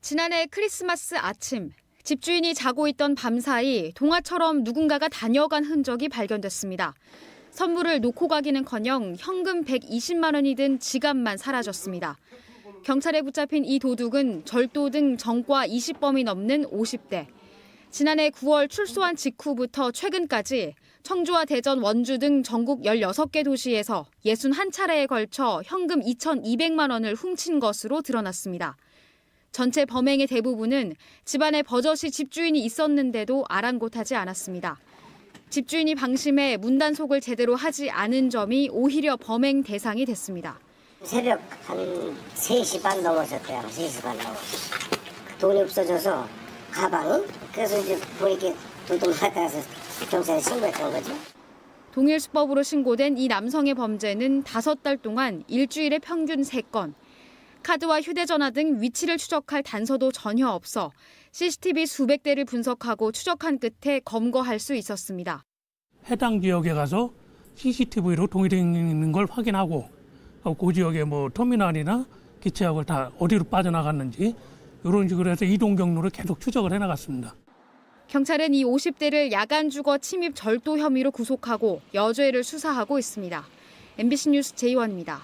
지난해 크리스마스 아침 집주인이 자고 있던 밤 사이 동화처럼 누군가가 다녀간 흔적이 발견됐습니다. 선물을 놓고 가기는커녕 현금 120만 원이 든 지갑만 사라졌습니다. 경찰에 붙잡힌 이 도둑은 절도 등 전과 20범이 넘는 50대. 지난해 9월 출소한 직후부터 최근까지 청주와 대전, 원주 등 전국 16개 도시에서 61차례에 걸쳐 현금 2,200만 원을 훔친 것으로 드러났습니다. 전체 범행의 대부분은 집안에 버젓이 집주인이 있었는데도 아랑곳하지 않았습니다. 집주인이 방심해 문단속을 제대로 하지 않은 점이 오히려 범행 대상이 됐습니다. 새벽 한 3시 반 넘었었대요. 3시 반 넘었어. 돈이 없어져서 가방이 그래서 이제 보니까 도둑 나타나서 경찰에 신고했던 거죠. 동일 수법으로 신고된 이 남성의 범죄는 다섯 달 동안 일주일에 평균 3건. 카드와 휴대전화 등 위치를 추적할 단서도 전혀 없어 CCTV 수백 대를 분석하고 추적한 끝에 검거할 수 있었습니다. 해당 지역에 가서 CCTV로 동일해 있는 걸 확인하고 어, 그 지역의 뭐 터미널이나 기차역을 다 어디로 빠져나갔는지 이런 식으로 해서 이동 경로를 계속 추적을 해나갔습니다. 경찰은 이 50대를 야간 주거 침입 절도 혐의로 구속하고 여죄를 수사하고 있습니다. MBC 뉴스 제이원입니다.